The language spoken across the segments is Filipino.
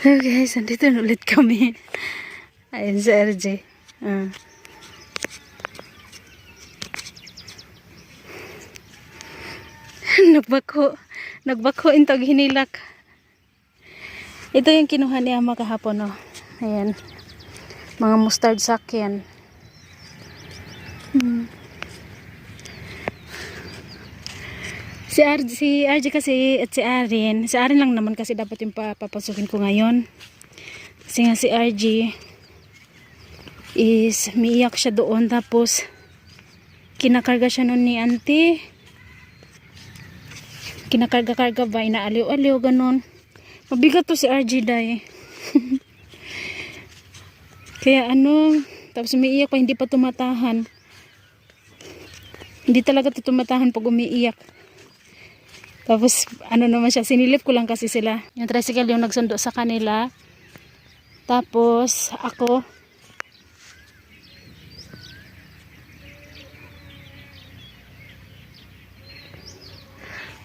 Hello guys, andito na ulit kami. Ayun si RJ. Ah. nagbako. Nagbako intog hinilak. Ito yung kinuha ni Ama kahapon, no. Ayan. Mga mustard sack yan. Si RJ, si RJ kasi at si Arin, si Arin lang naman kasi dapat yung papapasukin ko ngayon. Kasi nga si RJ is miiyak siya doon tapos kinakarga siya nun ni auntie. Kinakarga-karga ba, inaaliw-aliw, ganun. Mabigat to si RJ day. Kaya ano, tapos umiiyak pa, hindi pa tumatahan. Hindi talaga to tumatahan pag umiiyak. Tapos, ano naman siya, sinilip ko lang kasi sila. Yung tricycle yung nagsundo sa kanila. Tapos, ako,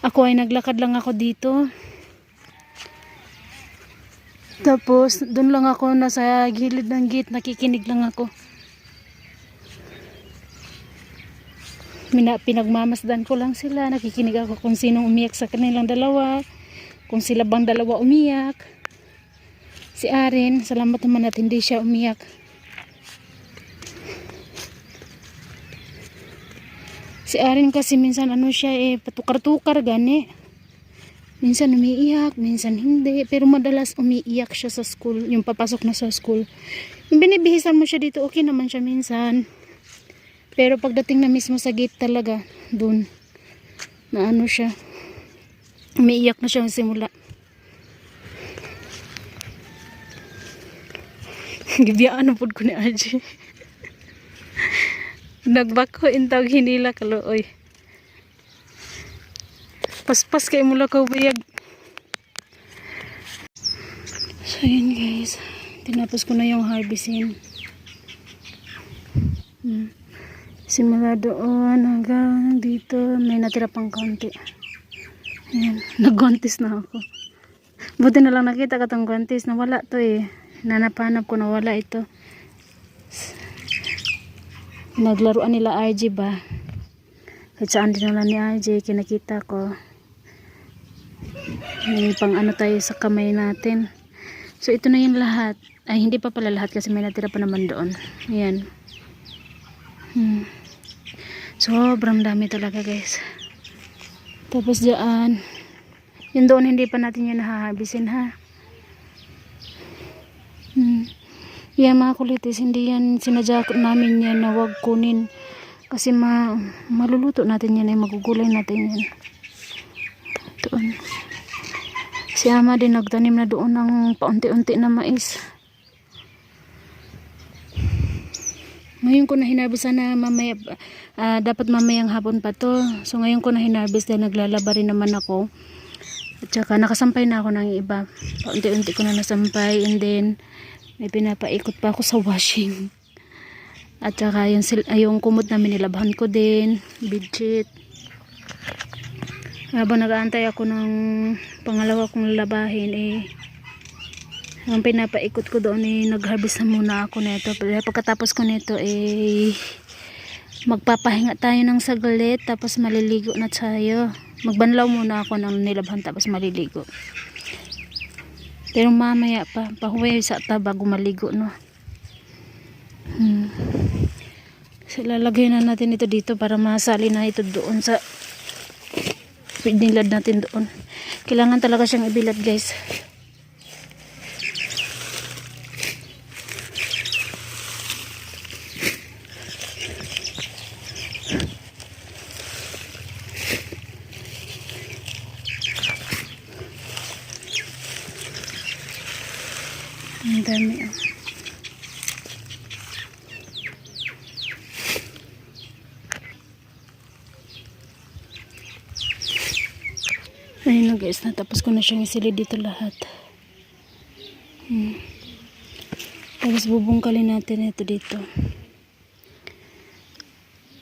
ako ay naglakad lang ako dito. Tapos, doon lang ako, nasa gilid ng gate, nakikinig lang ako. Mina, pinagmamasdan ko lang sila, nakikinig ako kung sinong umiyak sa kanilang dalawa, kung sila bang dalawa umiyak. Si Arin, salamat naman at hindi siya umiyak. Si Arin kasi minsan ano siya eh, patukar-tukar gani. Minsan umiiyak, minsan hindi. Pero madalas umiiyak siya sa school, yung papasok na sa school. Yung binibihisan mo siya dito, okay naman siya minsan. Pero pagdating na mismo sa gate talaga, dun, na ano siya, umiiyak na siya simula. Gibiyaan na po ko ni RJ. Nagbako intawag hinila kaluoy. Paspas kay mula ka bayag. So yun guys. Tinapos ko na yung harvesting. Hmm. Simula doon hanggang dito may natira pang konti. Ayan. Naggontis na ako. Buti na lang nakita ka tong gontis. Nawala to eh. Nanapanap ko nawala ito. Naglaruan nila RJ ba? Kahit saan din nila ni RJ, kinakita ko. May pang ano tayo sa kamay natin. So ito na yung lahat. Ay hindi pa pala lahat kasi may natira pa naman doon. Ayan. Hmm. Sobrang dami talaga guys. Tapos dyan. Yun doon hindi pa natin yan nahahabisin ha. Hmm. Yan mga kulitis, hindi yan sinadya namin yan na wag kunin. Kasi ma maluluto natin yan ay magugulay natin yan. Doon. Si ama din nagtanim na doon ng paunti-unti na mais. Ngayon ko na hinarbis sana mamaya, ah, dapat mamayang hapon pa to. So ngayon ko na hinarbis dahil naglalaba rin naman ako. At saka nakasampay na ako ng iba. Paunti-unti ko na nasampay and then may pinapaikot pa ako sa washing. At saka yung, ay, yung kumot namin nilabhan ko din. Bedsheet. Habang nag-aantay ako ng pangalawa kong lalabahin eh ang pinapaikot ko doon eh nag-harvest na muna ako nito. Pagkatapos ko nito eh magpapahinga tayo ng saglit tapos maliligo na tayo. Magbanlaw muna ako ng nilabhan tapos maliligo. Pero mamaya pa, pahuwi sa ta bago maligo, no? Hmm. So, lalagay na natin ito dito para masali na ito doon sa pinilad natin doon. Kailangan talaga siyang ibilad, guys. Ang dami, oh. Ayun na guys, natapos ko na siyang isilid dito lahat. Hmm. Tapos bubungkalin natin ito dito.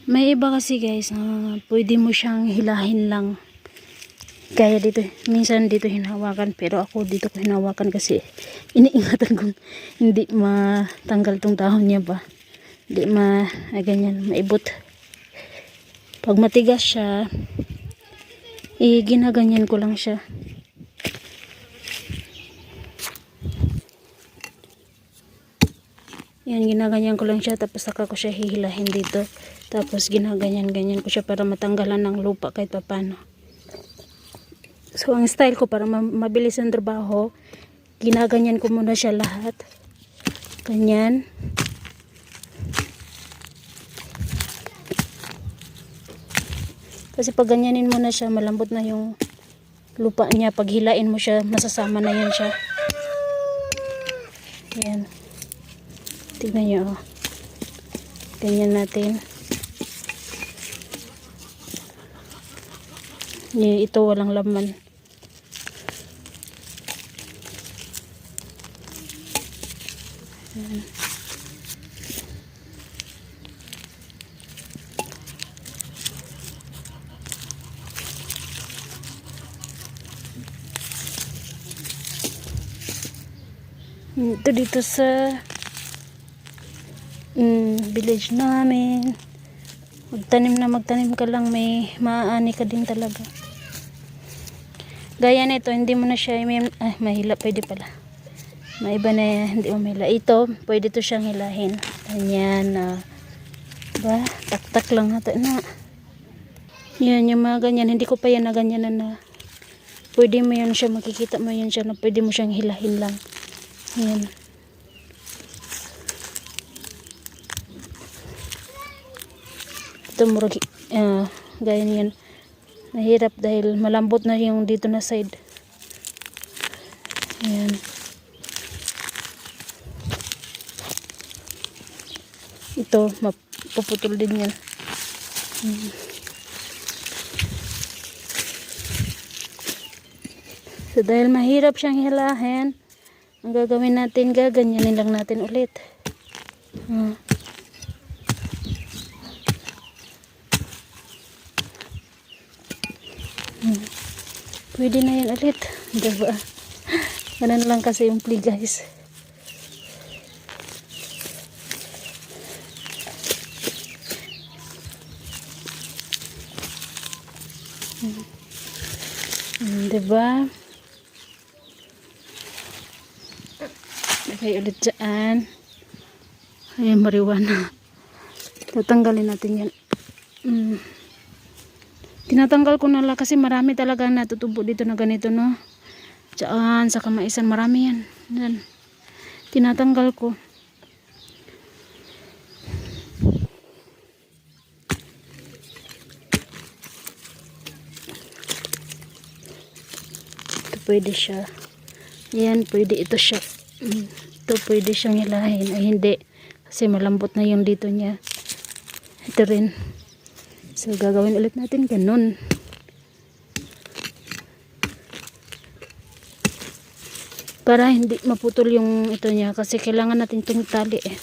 May iba kasi guys, ah, pwede mo siyang hilahin lang. Kaya dito, minsan dito hinawakan pero ako dito ko hinawakan kasi iniingatan kong hindi matanggal tong dahon niya ba. Hindi ma, ay ganyan, maibot. Pag matigas siya, eh, ginaganyan ko lang siya. Yan, ginaganyan ko lang siya tapos saka ko siya hihilahin dito. Tapos ginaganyan-ganyan ko siya para matanggalan ng lupa kahit papano. So, ang style ko para ma- mabilis ang trabaho, ginaganyan ko muna siya lahat. Ganyan. Kasi pag ganyanin mo na siya, malambot na yung lupa niya. Pag hilain mo siya, masasama na yan siya. Ayan. Tignan nyo, oh. Ganyan natin. Ito walang laman. Ayan. Ito dito sa mm, village namin. Magtanim na magtanim ka lang may maaani ka din talaga. Gaya nito, hindi mo na siya may, ah, mahila, pwede pala. Maiba na hindi mo mahila. Ito, pwede to siyang hilahin. Ganyan na. ba? Tak-tak lang natin na. Yan, yung mga ganyan. Hindi ko pa yan na ganyan na na. Pwede mo yan siya, makikita mo yan siya na pwede mo siyang hilahin lang. Yan. Ito murag, uh, gaya niyan. Nahirap dahil malambot na yung dito na side. Ayan. Ito, mapuputol din yan. Hmm. So, dahil mahirap siyang hilahin, ang gagawin natin, gaganyanin lang natin ulit. Hmm. Hmm. Pwede na yan ulit. Diba? Ganun lang kasi yung play guys. Hmm. Hmm, diba? Lagay ulit dyan. Ayan, marijuana. Tatanggalin natin yan. Mm. Tinatanggal ko na lang kasi marami talaga natutubo dito na ganito, no? Diyan, sa kamaisan, marami yan. Yan. Tinatanggal ko. Ito pwede siya. Yan, pwede ito siya. Mm, Ito pwede siyang hilahin. Ay hindi. Kasi malambot na yung dito niya. Ito rin. So, gagawin ulit natin ganun. Para hindi maputol yung ito niya. Kasi kailangan natin itong tali eh.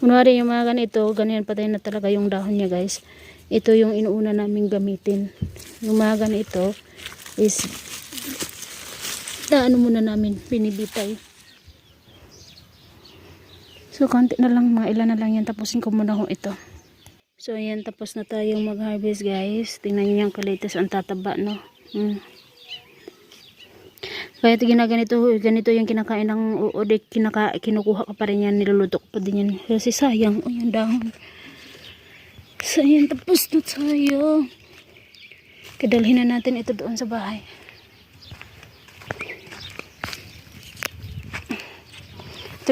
Kunwari yung mga ganito, ganyan patay na talaga yung dahon niya guys. Ito yung inuuna namin gamitin. Yung mga ganito is na ano muna namin, binibitay. So, konti na lang, mga ilan na lang yan. Tapusin ko muna ho ito. So, ayan, tapos na tayong mag-harvest, guys. Tingnan nyo yung kalitas, ang tataba, no? Mm. Kaya ito ginaganito, ganito yung kinakain ng uodek, kinaka, kinukuha ka pa rin yan, niluluto ko pa din yan. Kasi sayang, o yan dahon. So, ayan, tapos na tayo. Kadalhin na natin ito doon sa bahay.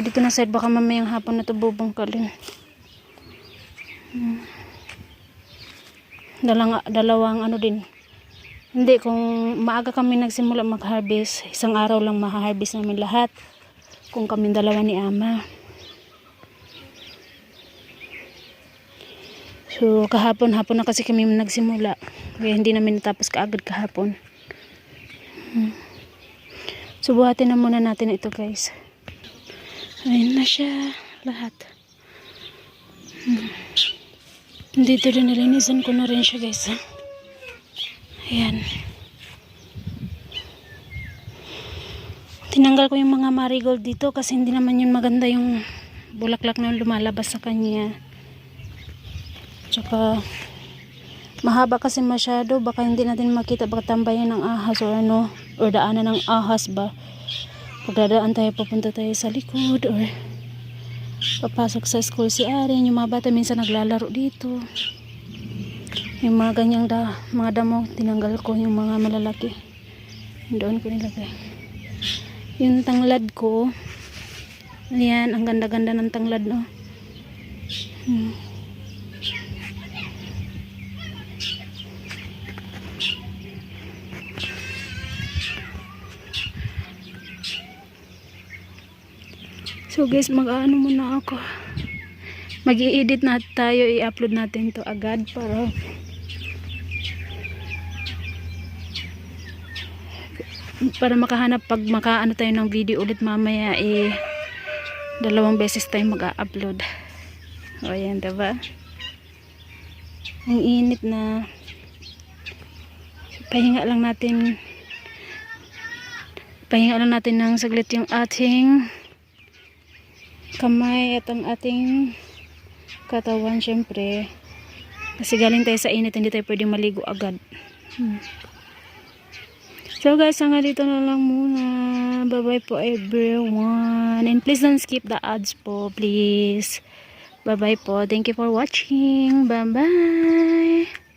Ito dito na side, baka mamayang hapon na ito bubungkalin. Hmm. Dalang, dalawang ano din. Hindi, kung maaga kami nagsimula mag-harvest, isang araw lang ma-harvest namin lahat. Kung kami dalawa ni Ama. So, kahapon, hapon na kasi kami nagsimula. Kaya hindi namin natapos kaagad kahapon. Hmm. So, buhatin na muna natin ito guys. Ayun na siya. Lahat. Hmm. Dito din nilinisan ko na rin siya guys. Ha? Ayan. Tinanggal ko yung mga marigold dito kasi hindi naman yun maganda yung bulaklak na lumalabas sa kanya. Tsaka mahaba kasi masyado baka hindi natin makita baka tambayan ng ahas o ano or daanan ng ahas ba. Pagdadaan tayo papunta tayo sa likod or papasok sa school si Aren. Yung mga bata minsan naglalaro dito. Yung mga ganyang da, mga damo, tinanggal ko yung mga malalaki. Doon ko nilagay. Yung tanglad ko, ayan, ang ganda-ganda ng tanglad, no? Hmm. So guys, mag-ano muna ako. mag edit na tayo, i-upload natin to agad para para makahanap pag makaano tayo ng video ulit mamaya eh dalawang beses tayo mag-upload. O yan, diba? Ang init na pahinga lang natin pahinga lang natin ng saglit yung ating kamay at ang ating katawan syempre. Kasi galing tayo sa init hindi tayo pwedeng maligo agad. Hmm. so guys hanggang dito na lang muna. Bye bye po everyone. And please don't skip the ads po please. Bye bye po. Thank you for watching. Bye bye